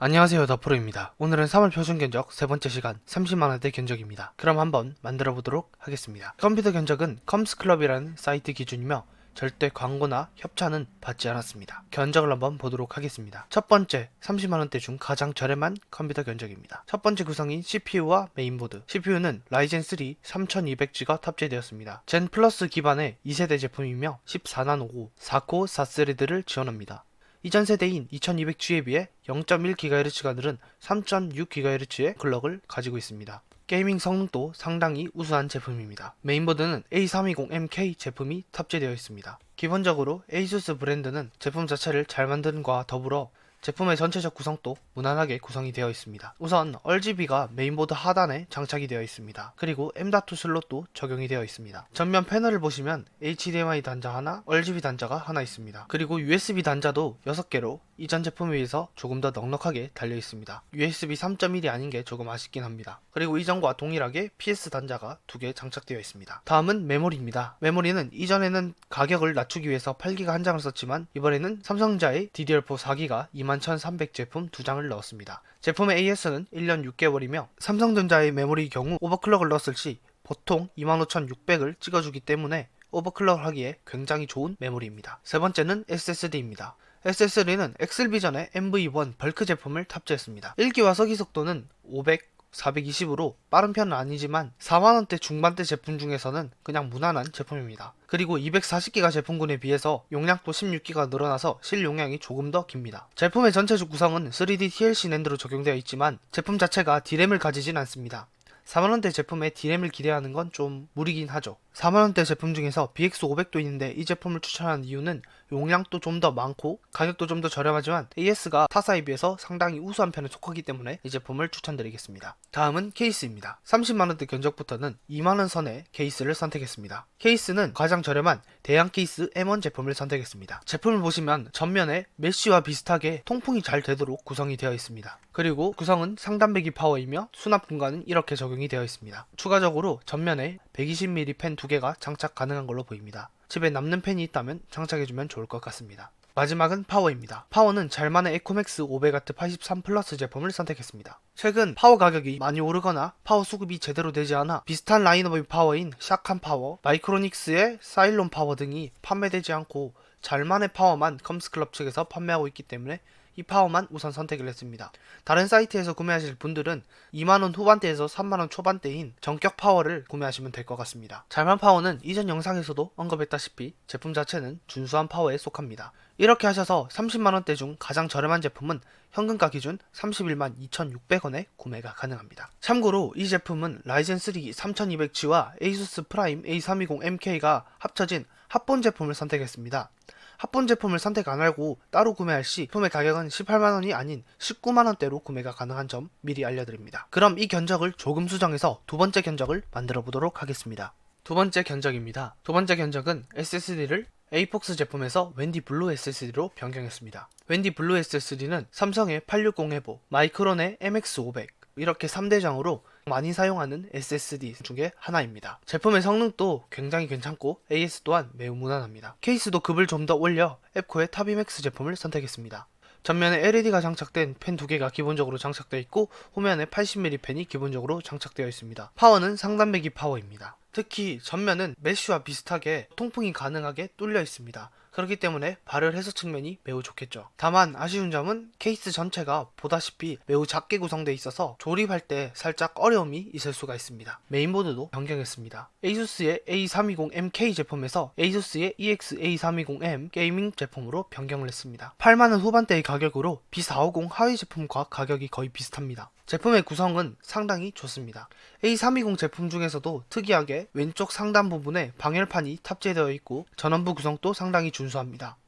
안녕하세요 더프로입니다. 오늘은 3월 표준 견적 세 번째 시간 30만원대 견적입니다. 그럼 한번 만들어 보도록 하겠습니다. 컴퓨터 견적은 컴스클럽이라는 사이트 기준이며 절대 광고나 협찬은 받지 않았습니다. 견적을 한번 보도록 하겠습니다. 첫 번째 30만원대 중 가장 저렴한 컴퓨터 견적입니다. 첫 번째 구성인 CPU와 메인보드 CPU는 라이젠 3 3200G가 탑재되었습니다. 젠 플러스 기반의 2세대 제품이며 14나노고 4코어 4스레드를 지원합니다. 이전 세대인 2200G에 비해 0.1GHz가 늘은 3.6GHz의 클럭을 가지고 있습니다. 게이밍 성능도 상당히 우수한 제품입니다. 메인보드는 A320MK 제품이 탑재되어 있습니다. 기본적으로 ASUS 브랜드는 제품 자체를 잘 것과 더불어 제품의 전체적 구성도 무난하게 구성이 되어 있습니다. 우선 RGB가 메인보드 하단에 장착이 되어 있습니다. 그리고 M.2 슬롯도 적용이 되어 있습니다. 전면 패널을 보시면 HDMI 단자 하나, RGB 단자가 하나 있습니다. 그리고 USB 단자도 6개로 이전 제품에 비해서 조금 더 넉넉하게 달려 있습니다. USB 3.1이 아닌 게 조금 아쉽긴 합니다. 그리고 이전과 동일하게 PS 단자가 두 개 장착되어 있습니다. 다음은 메모리입니다. 메모리는 이전에는 가격을 낮추기 위해서 8기가 한 장을 썼지만 이번에는 삼성자의 DDR4 4기가 21,300 제품 두 장을 넣었습니다. 제품의 AS는 1년 6개월이며 삼성전자의 메모리 경우 오버클럭을 넣었을 시 보통 25,600을 찍어주기 때문에 오버클럭을 하기에 굉장히 좋은 메모리입니다. 세 번째는 SSD입니다. SSD는 엑셀비전의 MV1 벌크 제품을 탑재했습니다. 1기와 서기 속도는 500, 420으로 빠른 편은 아니지만 4만원대 중반대 제품 중에서는 그냥 무난한 제품입니다. 그리고 240기가 제품군에 비해서 용량도 16기가 늘어나서 실용량이 조금 더 깁니다. 제품의 전체적 구성은 3D TLC 낸드로 적용되어 있지만 제품 자체가 D램을 가지진 않습니다. 4만원대 제품에 D램을 기대하는 건 좀 무리긴 하죠. 4만원대 제품 중에서 BX500도 있는데 이 제품을 추천하는 이유는 용량도 좀 더 많고 가격도 좀 더 저렴하지만 AS가 타사에 비해서 상당히 우수한 편에 속하기 때문에 이 제품을 추천드리겠습니다. 다음은 케이스입니다. 30만원대 견적부터는 2만원 선의 케이스를 선택했습니다. 케이스는 가장 저렴한 대양 케이스 M1 제품을 선택했습니다. 제품을 보시면 전면에 메쉬와 비슷하게 통풍이 잘 되도록 구성이 되어 있습니다. 그리고 구성은 상단배기 파워이며 수납 공간은 이렇게 적용이 되어 있습니다. 추가적으로 전면에 120mm 펜두 개가 장착 가능한 걸로 보입니다. 집에 남는 펜이 있다면 장착해주면 좋을 것 같습니다. 마지막은 파워입니다. 파워는 잘만의 에코맥스 500W 83 플러스 제품을 선택했습니다. 최근 파워 가격이 많이 오르거나 파워 수급이 제대로 되지 않아 비슷한 라인업의 파워인 샤칸 파워, 마이크로닉스의 사일론 파워 등이 판매되지 않고 잘만의 파워만 컴스클럽 측에서 판매하고 있기 때문에 이 파워만 우선 선택을 했습니다. 다른 사이트에서 구매하실 분들은 2만원 후반대에서 3만원 초반대인 정격 파워를 구매하시면 될 것 같습니다. 잘만 파워는 이전 영상에서도 언급했다시피 제품 자체는 준수한 파워에 속합니다. 이렇게 하셔서 30만원대 중 가장 저렴한 제품은 현금가 기준 31만 2,600원에 구매가 가능합니다. 참고로 이 제품은 라이젠 3 3200G와 ASUS 프라임 A320MK가 합쳐진 합본 제품을 선택했습니다. 합본 제품을 선택 안 하고 따로 구매할 시 제품의 가격은 18만원이 아닌 19만원대로 구매가 가능한 점 미리 알려드립니다. 그럼 이 견적을 조금 수정해서 두 번째 견적을 만들어 보도록 하겠습니다. 두 번째 견적입니다. 두 번째 견적은 SSD를 에이폭스 제품에서 웬디 블루 SSD로 변경했습니다. 웬디 블루 SSD는 삼성의 860 에보, 마이크론의 MX500 이렇게 3대장으로 많이 사용하는 SSD 중에 하나입니다. 제품의 성능도 굉장히 괜찮고 AS 또한 매우 무난합니다. 케이스도 급을 좀 더 올려 앱코의 타비맥스 제품을 선택했습니다. 전면에 LED가 장착된 펜 두 개가 기본적으로 장착되어 있고 후면에 80mm 펜이 기본적으로 장착되어 있습니다. 파워는 상단배기 파워입니다. 특히 전면은 메쉬와 비슷하게 통풍이 가능하게 뚫려 있습니다. 그렇기 때문에 발열해서 측면이 매우 좋겠죠. 다만 아쉬운 점은 케이스 전체가 보다시피 매우 작게 구성되어 있어서 조립할 때 살짝 어려움이 있을 수가 있습니다. 메인보드도 변경했습니다. ASUS의 A320MK 제품에서 ASUS의 EX A320M 게이밍 제품으로 변경을 했습니다. 8만원 후반대의 가격으로 B450 하위 제품과 가격이 거의 비슷합니다. 제품의 구성은 상당히 좋습니다. A320 제품 중에서도 특이하게 왼쪽 상단 부분에 방열판이 탑재되어 있고 전원부 구성도 상당히 준수합니다.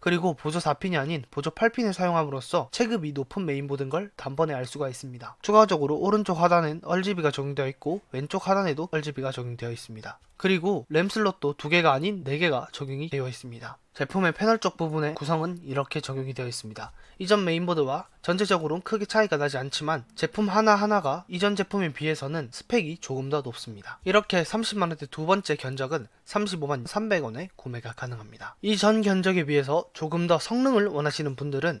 그리고 보조 4핀이 아닌 보조 8핀을 사용함으로써 체급이 높은 메인보드인 걸 단번에 알 수가 있습니다. 추가적으로 오른쪽 하단엔 RGB가 적용되어 있고 왼쪽 하단에도 RGB가 적용되어 있습니다. 그리고 램 슬롯도 2개가 아닌 4개가 적용이 되어 있습니다. 제품의 패널 쪽 부분의 구성은 이렇게 적용이 되어 있습니다. 이전 메인보드와 전체적으로는 크게 차이가 나지 않지만 제품 하나하나가 이전 제품에 비해서는 스펙이 조금 더 높습니다. 이렇게 30만원대 두 번째 견적은 35만 300원에 구매가 가능합니다. 이전 견적에 비해서 조금 더 성능을 원하시는 분들은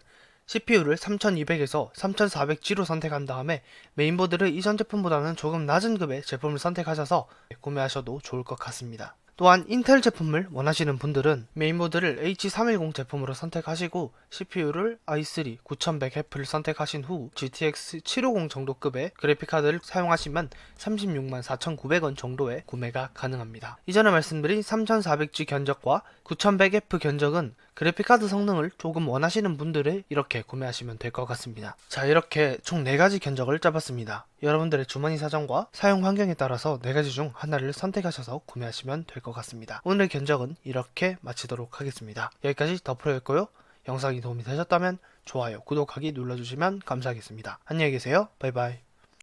CPU를 3200에서 3400G로 선택한 다음에 메인보드를 이전 제품보다는 조금 낮은 급의 제품을 선택하셔서 구매하셔도 좋을 것 같습니다. 또한 인텔 제품을 원하시는 분들은 메인보드를 H310 제품으로 선택하시고 CPU를 i3 9100F를 선택하신 후 GTX 750 정도급의 그래픽카드를 사용하시면 36만 4,900원 정도의 구매가 가능합니다. 이전에 말씀드린 3400G 견적과 9100F 견적은 그래픽카드 성능을 조금 원하시는 분들을 이렇게 구매하시면 될 것 같습니다. 자 이렇게 총 4가지 견적을 짜봤습니다. 여러분들의 주머니 사정과 사용 환경에 따라서 4가지 중 하나를 선택하셔서 구매하시면 될 것 같습니다. 오늘 견적은 이렇게 마치도록 하겠습니다. 여기까지 더프로였고요. 영상이 도움이 되셨다면 좋아요, 구독하기 눌러주시면 감사하겠습니다. 안녕히 계세요. 바이바이.